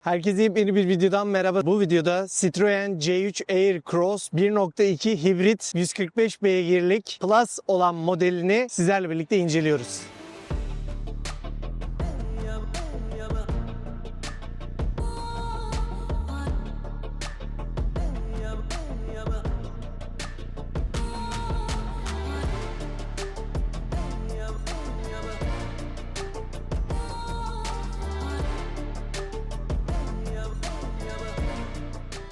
Herkese yeni bir videodan merhaba. Bu videoda Citroen C3 Air Cross 1.2 hibrit 145 beygirlik Plus olan modelini sizlerle birlikte inceliyoruz.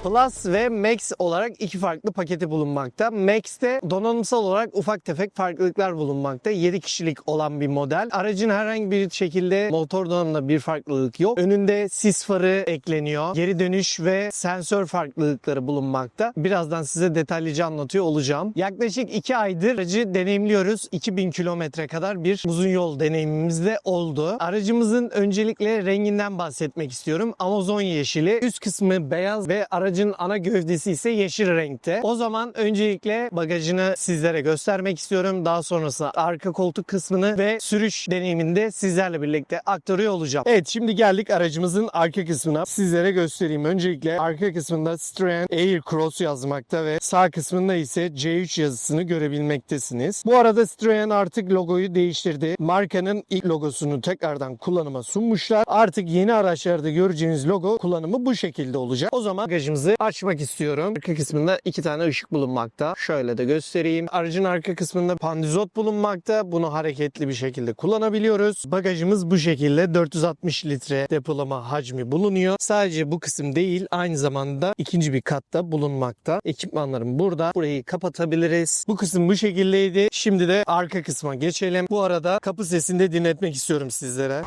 Plus ve Max olarak iki farklı paketi bulunmakta. Max'te donanımsal olarak ufak tefek farklılıklar bulunmakta. 7 kişilik olan bir model. Aracın herhangi bir şekilde motor donanımında bir farklılık yok. Önünde sis farı ekleniyor. Geri dönüş ve sensör farklılıkları bulunmakta. Birazdan size detaylıca anlatıyor olacağım. Yaklaşık 2 aydır aracı deneyimliyoruz. 2000 kilometre kadar bir uzun yol deneyimimiz de oldu. Aracımızın öncelikle renginden bahsetmek istiyorum. Amazon yeşili. Üst kısmı beyaz ve aracın ana gövdesi ise yeşil renkte. O zaman öncelikle bagajını sizlere göstermek istiyorum. Daha sonrasında arka koltuk kısmını ve sürüş deneyiminde sizlerle birlikte aktarıyor olacağım. Evet şimdi geldik aracımızın arka kısmına. Sizlere göstereyim. Öncelikle arka kısmında Citroen Air Cross yazmakta ve sağ kısmında ise C3 yazısını görebilmektesiniz. Bu arada Citroen artık logoyu değiştirdi. Markanın ilk logosunu tekrardan kullanıma sunmuşlar. Artık yeni araçlarda göreceğiniz logo kullanımı bu şekilde olacak. O zaman bagajımızı açmak istiyorum. Arka kısmında iki tane ışık bulunmakta. Şöyle de göstereyim. Aracın arka kısmında pandizot bulunmakta. Bunu hareketli bir şekilde kullanabiliyoruz. Bagajımız bu şekilde 460 litre depolama hacmi bulunuyor. Sadece bu kısım değil aynı zamanda ikinci bir katta bulunmakta. Ekipmanlarım burada. Burayı kapatabiliriz. Bu kısım bu şekildeydi. Şimdi de arka kısma geçelim. Bu arada kapı sesini de dinletmek istiyorum sizlere.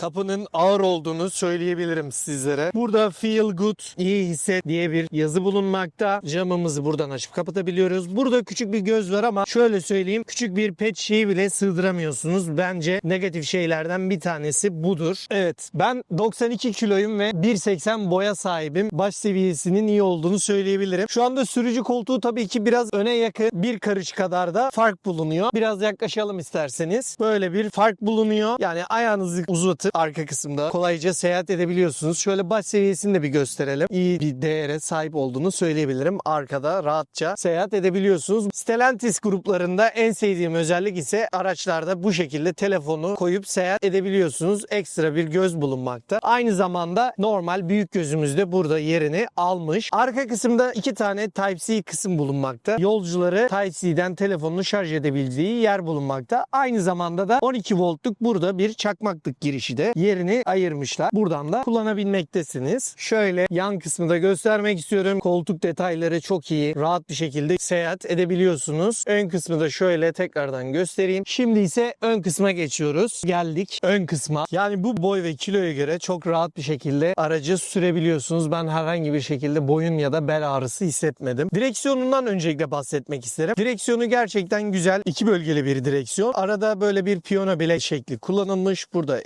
Kapının ağır olduğunu söyleyebilirim sizlere. Burada feel good, iyi hisset diye bir yazı bulunmakta. Camımızı buradan açıp kapatabiliyoruz. Burada küçük bir göz var ama şöyle söyleyeyim. Küçük bir pet şişeyi bile sığdıramıyorsunuz. Bence negatif şeylerden bir tanesi budur. Evet ben 92 kiloyum ve 1.80 boya sahibim. Baş seviyesinin iyi olduğunu söyleyebilirim. Şu anda sürücü koltuğu tabii ki biraz öne yakın. Bir karış kadar da fark bulunuyor. Biraz yaklaşalım isterseniz. Böyle bir fark bulunuyor. Yani ayağınızı uzatıp arka kısımda kolayca seyahat edebiliyorsunuz. Şöyle baş seviyesini de bir gösterelim. İyi bir değere sahip olduğunu söyleyebilirim. Arkada rahatça seyahat edebiliyorsunuz. Stellantis gruplarında en sevdiğim özellik ise araçlarda bu şekilde telefonu koyup seyahat edebiliyorsunuz. Ekstra bir göz bulunmakta. Aynı zamanda normal büyük gözümüz de burada yerini almış. Arka kısımda iki tane Type-C kısım bulunmakta. Yolcuları Type-C'den telefonunu şarj edebildiği yer bulunmakta. Aynı zamanda da 12 voltluk burada bir çakmaklık girişi de yerini ayırmışlar. Buradan da kullanabilmektesiniz. Şöyle yan kısmı da göstermek istiyorum. Koltuk detayları çok iyi. Rahat bir şekilde seyahat edebiliyorsunuz. Ön kısmı da şöyle tekrardan göstereyim. Şimdi ise ön kısma geçiyoruz. Geldik ön kısma. Yani bu boy ve kiloya göre çok rahat bir şekilde aracı sürebiliyorsunuz. Ben herhangi bir şekilde boyun ya da bel ağrısı hissetmedim. Direksiyonundan öncelikle bahsetmek isterim. Direksiyonu gerçekten güzel. iki bölgeli bir direksiyon. Arada böyle bir piyano bilek şekli kullanılmış. Burada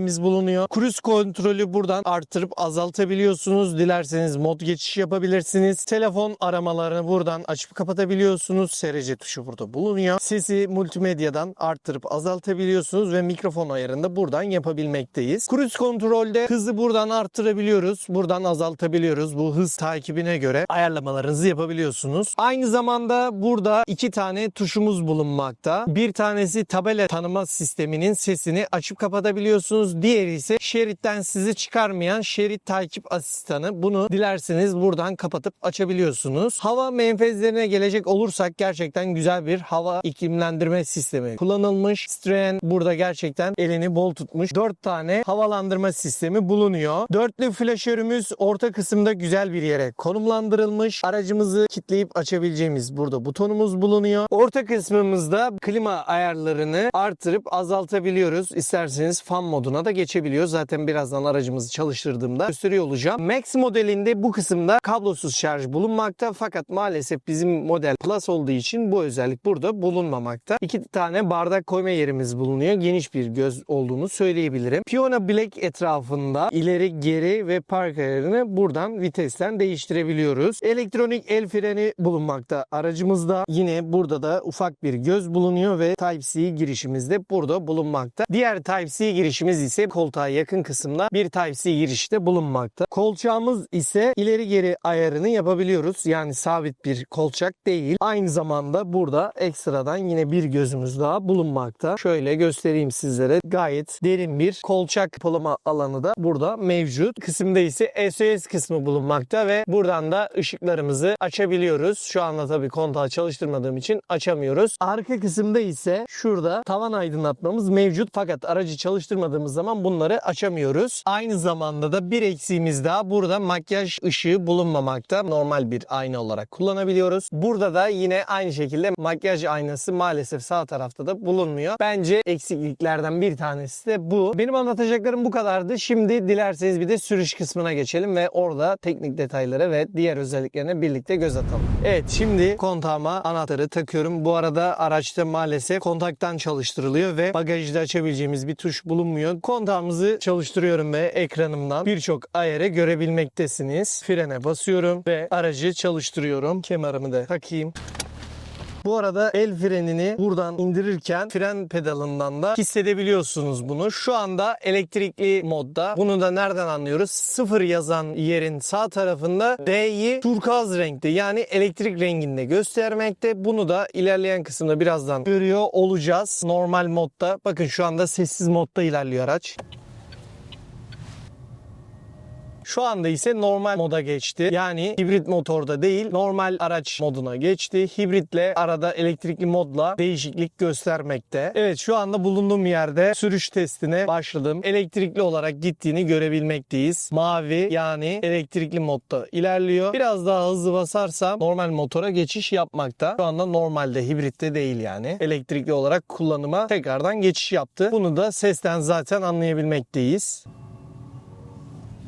airbag'imiz bulunuyor. Cruise kontrolü buradan arttırıp azaltabiliyorsunuz. Dilerseniz mod geçiş yapabilirsiniz. Telefon aramalarını buradan açıp kapatabiliyorsunuz. SRC tuşu burada bulunuyor. Sesi multimedyadan arttırıp azaltabiliyorsunuz ve mikrofon ayarını da buradan yapabilmekteyiz. Cruise kontrolde hızı buradan arttırabiliyoruz. Buradan azaltabiliyoruz. Bu hız takibine göre ayarlamalarınızı yapabiliyorsunuz. Aynı zamanda burada iki tane tuşumuz bulunmakta. Bir tanesi tabela tanıma sisteminin sesini açıp kapatabiliyorsunuz. Diğeri ise şeritten sizi çıkarmayan şerit takip asistanı. Bunu dilerseniz buradan kapatıp açabiliyorsunuz. Hava menfezlerine gelecek olursak gerçekten güzel bir hava iklimlendirme sistemi kullanılmış. Citroen burada gerçekten elini bol tutmuş. 4 tane havalandırma sistemi bulunuyor. Dörtlü flaşörümüz orta kısımda güzel bir yere konumlandırılmış. Aracımızı kitleyip açabileceğimiz burada butonumuz bulunuyor. Orta kısmımızda klima ayarlarını artırıp azaltabiliyoruz. İsterseniz fan moduna da geçebiliyor. Zaten birazdan aracımızı çalıştırdığımda gösteriyor olacağım. Max modelinde bu kısımda kablosuz şarj bulunmakta fakat maalesef bizim model Plus olduğu için bu özellik burada bulunmamakta. İki tane bardak koyma yerimiz bulunuyor. Geniş bir göz olduğunu söyleyebilirim. Piyano Black etrafında ileri geri ve park ayarını buradan vitesten değiştirebiliyoruz. Elektronik el freni bulunmakta aracımızda. Yine burada da ufak bir göz bulunuyor ve Type-C girişimiz de burada bulunmakta. Diğer Type-C girişimiz ise ise koltuğa yakın kısımda bir Type-C girişte bulunmakta. Kolçağımız ise ileri geri ayarını yapabiliyoruz. Yani sabit bir kolçak değil. Aynı zamanda burada ekstradan yine bir gözümüz daha bulunmakta. Şöyle göstereyim sizlere. Gayet derin bir kolçak yapılma alanı da burada mevcut. Kısımda ise SOS kısmı bulunmakta ve buradan da ışıklarımızı açabiliyoruz. Şu anda tabii kontağı çalıştırmadığım için açamıyoruz. Arka kısımda ise şurada tavan aydınlatmamız mevcut fakat aracı çalıştırmadığımız zaman bunları açamıyoruz. Aynı zamanda da bir eksiğimiz daha burada makyaj ışığı bulunmamakta. Normal bir ayna olarak kullanabiliyoruz. Burada da yine aynı şekilde makyaj aynası maalesef sağ tarafta da bulunmuyor. Bence eksikliklerden bir tanesi de bu. Benim anlatacaklarım bu kadardı. Şimdi dilerseniz bir de sürüş kısmına geçelim ve orada teknik detaylara ve diğer özelliklerine birlikte göz atalım. Evet şimdi kontağıma anahtarı takıyorum. Bu arada araçta maalesef kontaktan çalıştırılıyor ve bagajda açabileceğimiz bir tuş bulunmuyor. Kontağımızı çalıştırıyorum ve ekranımdan birçok ayarı görebilmektesiniz. Frene basıyorum ve aracı çalıştırıyorum. Kemerimi de takayım. Bu arada el frenini buradan indirirken fren pedalından da hissedebiliyorsunuz bunu. Şu anda elektrikli modda. Bunu da nereden anlıyoruz? Sıfır yazan yerin sağ tarafında D'yi turkuaz renkte yani elektrik renginde göstermekte. Bunu da ilerleyen kısımda birazdan görüyor olacağız. Normal modda. Bakın şu anda sessiz modda ilerliyor araç. Şu anda ise normal moda geçti. Yani hibrit motorda değil normal araç moduna geçti. Hibritle arada elektrikli modla değişiklik göstermekte. Evet şu anda bulunduğum yerde sürüş testine başladım. Elektrikli olarak gittiğini görebilmekteyiz. Mavi yani elektrikli modda ilerliyor. Biraz daha hızlı basarsam normal motora geçiş yapmakta. Şu anda normalde hibritte değil yani. Elektrikli olarak kullanıma tekrardan geçiş yaptı. Bunu da sesten zaten anlayabilmekteyiz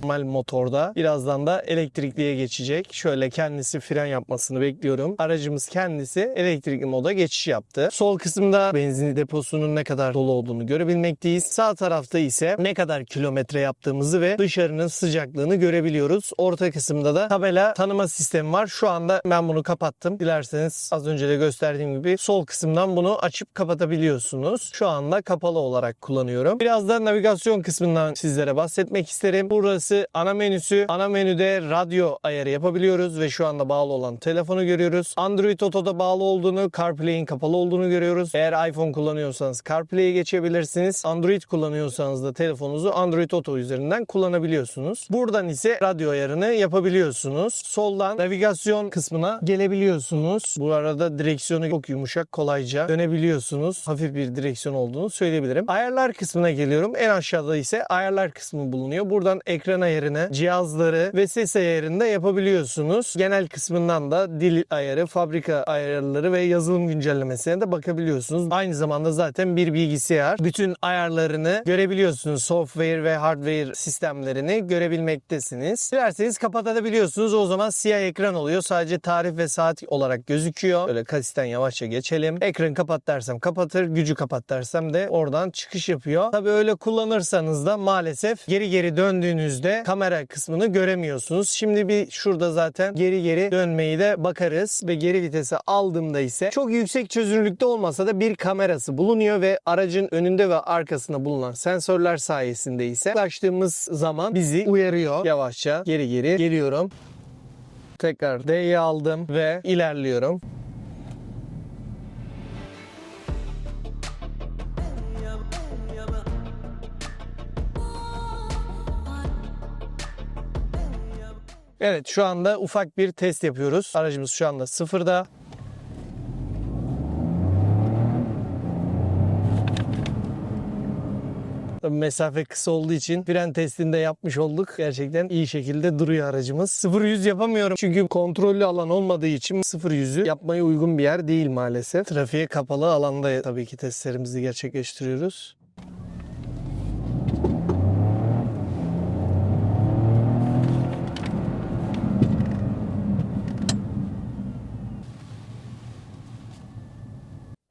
normal motorda. Birazdan da elektrikliye geçecek. Şöyle kendisi fren yapmasını bekliyorum. Aracımız kendisi elektrikli moda geçiş yaptı. Sol kısımda benzin deposunun ne kadar dolu olduğunu görebilmekteyiz. Sağ tarafta ise ne kadar kilometre yaptığımızı ve dışarının sıcaklığını görebiliyoruz. Orta kısımda da tabela tanıma sistemi var. Şu anda ben bunu kapattım. Dilerseniz az önce de gösterdiğim gibi sol kısımdan bunu açıp kapatabiliyorsunuz. Şu anda kapalı olarak kullanıyorum. Biraz da navigasyon kısmından sizlere bahsetmek isterim. Burası ana menüsü. Ana menüde radyo ayarı yapabiliyoruz ve şu anda bağlı olan telefonu görüyoruz. Android Auto'da bağlı olduğunu, CarPlay'in kapalı olduğunu görüyoruz. Eğer iPhone kullanıyorsanız CarPlay'e geçebilirsiniz. Android kullanıyorsanız da telefonunuzu Android Auto üzerinden kullanabiliyorsunuz. Buradan ise radyo ayarını yapabiliyorsunuz. Soldan navigasyon kısmına gelebiliyorsunuz. Bu arada direksiyonu çok yumuşak, kolayca dönebiliyorsunuz. Hafif bir direksiyon olduğunu söyleyebilirim. Ayarlar kısmına geliyorum. En aşağıda ise ayarlar kısmı bulunuyor. Buradan ekran ayarını, cihazları ve ses ayarını da yapabiliyorsunuz. Genel kısmından da dil ayarı, fabrika ayarları ve yazılım güncellemesine de bakabiliyorsunuz. Aynı zamanda zaten bir bilgisayar bütün ayarlarını görebiliyorsunuz. Software ve hardware sistemlerini görebilmektesiniz. Dilerseniz kapatabiliyorsunuz. O zaman siyah ekran oluyor. Sadece tarih ve saat olarak gözüküyor. Böyle kasisten yavaşça geçelim. Ekranı kapat dersem kapatır. Gücü kapat dersem de oradan çıkış yapıyor. Tabi öyle kullanırsanız da maalesef geri geri döndüğünüzde kamera kısmını göremiyorsunuz. Şimdi bir şurada zaten geri geri dönmeyi de bakarız ve geri vitese aldığımda ise çok yüksek çözünürlükte olmasa da bir kamerası bulunuyor ve aracın önünde ve arkasında bulunan sensörler sayesinde ise yaklaştığımız zaman bizi uyarıyor. Yavaşça geri geri geliyorum. Tekrar D'yi aldım ve ilerliyorum. Evet şu anda ufak bir test yapıyoruz. Aracımız şu anda sıfırda. Tabii mesafe kısa olduğu için fren testinde yapmış olduk. Gerçekten iyi şekilde duruyor aracımız. 0-100 yapamıyorum çünkü kontrollü alan olmadığı için 0-100'ü yapmaya uygun bir yer değil maalesef. Trafiğe kapalı alanda tabii ki testlerimizi gerçekleştiriyoruz.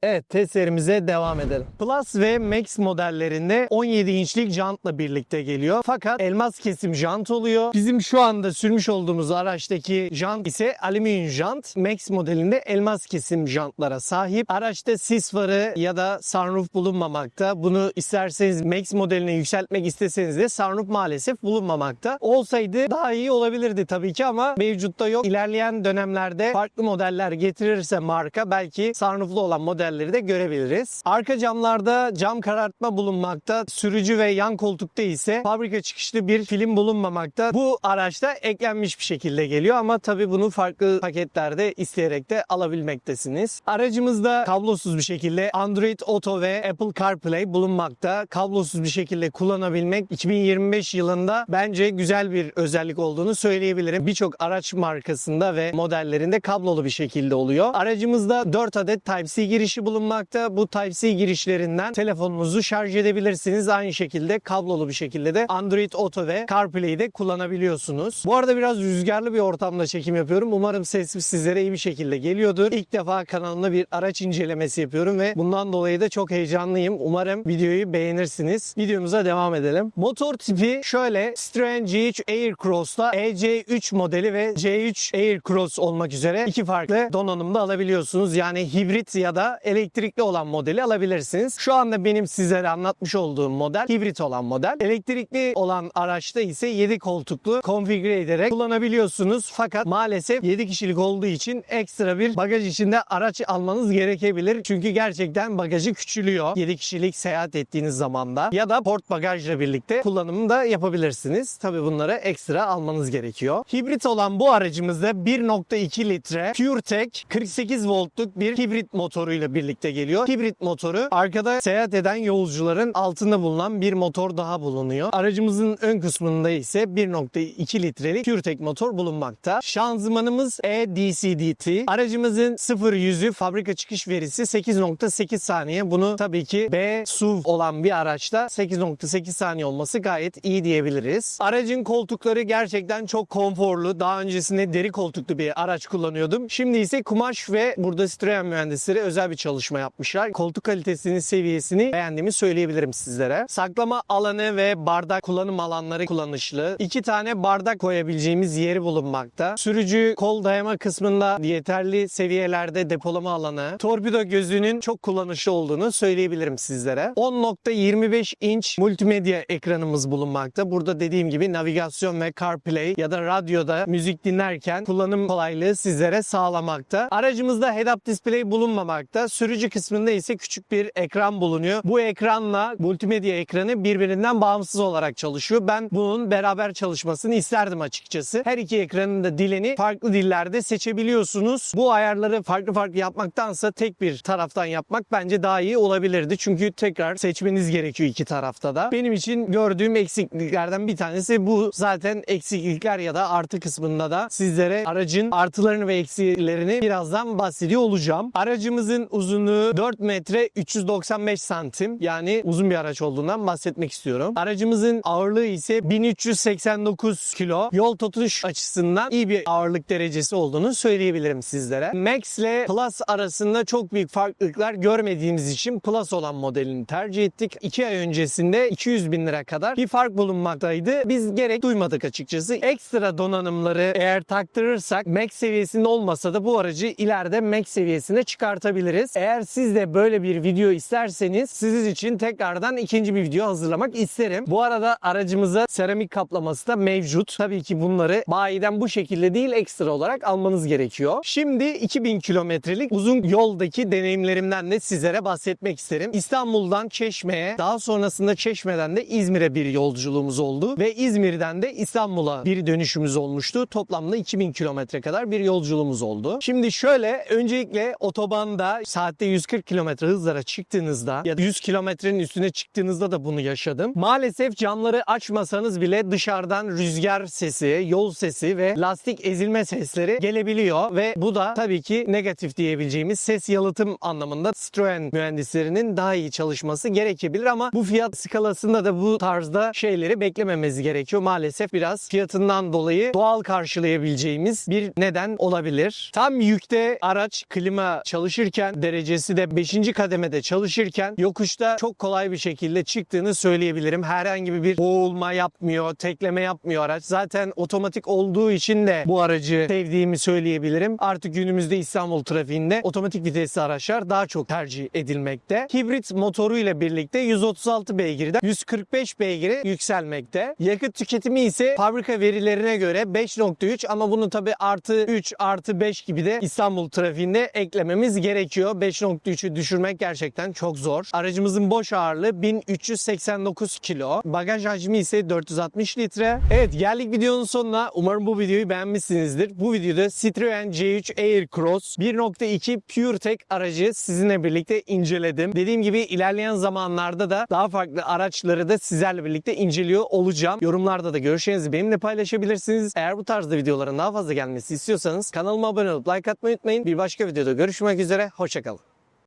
Evet test devam edelim. Plus ve Max modellerinde 17 inçlik jantla birlikte geliyor. Fakat elmas kesim jant oluyor. Bizim şu anda sürmüş olduğumuz araçtaki jant ise alüminyum jant. Max modelinde elmas kesim jantlara sahip. Araçta sis farı ya da sunroof bulunmamakta. Bunu isterseniz Max modeline yükseltmek isteseniz de sunroof maalesef bulunmamakta. Olsaydı daha iyi olabilirdi tabii ki ama mevcutta yok. İlerleyen dönemlerde farklı modeller getirirse marka belki sunrooflu olan modelleri de görebiliriz. Arka camlarda cam karartma bulunmakta. Sürücü ve yan koltukta ise fabrika çıkışlı bir film bulunmamakta. Bu araçta eklenmiş bir şekilde geliyor ama tabii bunu farklı paketlerde isteyerek de alabilmektesiniz. Aracımızda kablosuz bir şekilde Android Auto ve Apple CarPlay bulunmakta. Kablosuz bir şekilde kullanabilmek 2025 yılında bence güzel bir özellik olduğunu söyleyebilirim. Birçok araç markasında ve modellerinde kablolu bir şekilde oluyor. Aracımızda 4 adet Type-C girişi bulunmakta. Bu Type-C girişlerinden telefonunuzu şarj edebilirsiniz. Aynı şekilde kablolu bir şekilde de Android Auto ve CarPlay'i de kullanabiliyorsunuz. Bu arada biraz rüzgarlı bir ortamda çekim yapıyorum. Umarım ses sizlere iyi bir şekilde geliyordur. İlk defa kanalımda bir araç incelemesi yapıyorum ve bundan dolayı da çok heyecanlıyım. Umarım videoyu beğenirsiniz. Videomuza devam edelim. Motor tipi şöyle Citroen C3 Aircross'ta EC3 modeli ve C3 Aircross olmak üzere iki farklı donanımda alabiliyorsunuz. Yani hibrit ya da elektrikli olan modeli alabilirsiniz. Şu anda benim sizlere anlatmış olduğum model hibrit olan model. Elektrikli olan araçta ise 7 koltuklu konfigüre ederek kullanabiliyorsunuz. Fakat maalesef 7 kişilik olduğu için ekstra bir bagaj içinde araç almanız gerekebilir. Çünkü gerçekten bagajı küçülüyor. 7 kişilik seyahat ettiğiniz zaman da ya da port bagajla birlikte kullanımını da yapabilirsiniz. Tabi bunları ekstra almanız gerekiyor. Hibrit olan bu aracımızda 1.2 litre PureTech 48 voltluk bir hibrit motoruyla birlikte geliyor. Hibrit motoru arkada seyahat eden yolcuların altında bulunan bir motor daha bulunuyor. Aracımızın ön kısmında ise 1.2 litrelik PureTech motor bulunmakta. Şanzımanımız EDCDT. Aracımızın 0 yüzü fabrika çıkış verisi 8.8 saniye. Bunu tabii ki B SUV olan bir araçta 8.8 saniye olması gayet iyi diyebiliriz. Aracın koltukları gerçekten çok konforlu. Daha öncesinde deri koltuklu bir araç kullanıyordum. Şimdi ise kumaş ve burada Citroen mühendisleri özel bir çalışma yapmışlar. Koltuk kalitesinin seviyesini beğendiğimi söyleyebilirim sizlere. Saklama alanı ve bardak kullanım alanları kullanışlı. İki tane bardak koyabileceğimiz yeri bulunmakta. Sürücü kol dayama kısmında yeterli seviyelerde depolama alanı. Torpido gözünün çok kullanışlı olduğunu söyleyebilirim sizlere. 10.25 inç multimedya ekranımız bulunmakta. Burada dediğim gibi navigasyon ve CarPlay ya da radyoda müzik dinlerken kullanım kolaylığı sizlere sağlamakta. Aracımızda head-up display bulunmamakta. Sürücü kısmında ise küçük bir ekran bulunuyor. Bu ekranla multimedya ekranı birbirinden bağımsız olarak çalışıyor. Ben bunun beraber çalışmasını isterdim açıkçası. Her iki ekranın da dilini farklı dillerde seçebiliyorsunuz. Bu ayarları farklı farklı yapmaktansa tek bir taraftan yapmak bence daha iyi olabilirdi. Çünkü tekrar seçmeniz gerekiyor iki tarafta da. Benim için gördüğüm eksikliklerden bir tanesi bu. Zaten eksiklikler ya da artı kısmında da sizlere aracın artılarını ve eksilerini birazdan bahsediyor olacağım. Aracımızın uzunluğu 4 metre 395 santim. Yani uzun bir araç olduğundan bahsetmek istiyorum. Aracımızın ağırlığı ise 1389 kilo. Yol tutuş açısından iyi bir ağırlık derecesi olduğunu söyleyebilirim sizlere. Max ile Plus arasında çok büyük farklılıklar görmediğimiz için Plus olan modelini tercih ettik. 2 ay öncesinde 200 bin lira kadar bir fark bulunmaktaydı. Biz gerek duymadık açıkçası. Ekstra donanımları eğer taktırırsak Max seviyesinde olmasa da bu aracı ileride Max seviyesine çıkartabiliriz. Eğer siz de böyle bir video isterseniz sizin için tekrardan ikinci bir video hazırlamak isterim. Bu arada aracımıza seramik kaplaması da mevcut. Tabii ki bunları bayiden bu şekilde değil ekstra olarak almanız gerekiyor. Şimdi 2000 kilometrelik uzun yoldaki deneyimlerimden de sizlere bahsetmek isterim. İstanbul'dan Çeşme'ye daha sonrasında Çeşme'den de İzmir'e bir yolculuğumuz oldu ve İzmir'den de İstanbul'a bir dönüşümüz olmuştu. Toplamda 2000 kilometre kadar bir yolculuğumuz oldu. Şimdi şöyle öncelikle otobanda saatte 140 kilometre hızlara çıktığınızda ya da 100 kilometrenin üstüne çıktığınızda da bunu yaşadım. Maalesef camları açmasanız bile dışarıdan rüzgar sesi, yol sesi ve lastik ezilme sesleri gelebiliyor ve bu da tabii ki negatif diyebileceğimiz ses yalıtım anlamında Citroen mühendislerinin daha iyi çalışması gerekebilir ama bu fiyat skalasında da bu tarzda şeyleri beklememiz gerekiyor. Maalesef biraz fiyatından dolayı doğal karşılayabileceğimiz bir neden olabilir. Tam yükte araç klima çalışırken derecesi de 5. kademede çalışırken yokuşta çok kolay bir şekilde çıktığını söyleyebilirim. Herhangi bir boğulma yapmıyor, tekleme yapmıyor araç. Zaten otomatik olduğu için de bu aracı sevdiğimi söyleyebilirim. Artık günümüzde İstanbul trafiğinde otomatik vitesli araçlar daha çok tercih edilmekte. Hibrit motoru ile birlikte 136 beygirden 145 beygire yükselmekte. Yakıt tüketimi ise fabrika verilerine göre 5.3 ama bunu tabi artı 3 artı 5 gibi de İstanbul trafiğinde eklememiz gerekiyor. 5.3'ü düşürmek gerçekten çok zor. Aracımızın boş ağırlığı 1389 kilo. Bagaj hacmi ise 460 litre. Evet geldik videonun sonuna. Umarım bu videoyu beğenmişsinizdir. Bu videoda Citroen C3 Aircross 1.2 PureTech aracı sizinle birlikte inceledim. Dediğim gibi ilerleyen zamanlarda da daha farklı araçları da sizlerle birlikte inceliyor olacağım. Yorumlarda da görüşlerinizi benimle paylaşabilirsiniz. Eğer bu tarzda videoların daha fazla gelmesi istiyorsanız kanalıma abone olup like atmayı unutmayın. Bir başka videoda görüşmek üzere. Hoşçakalın.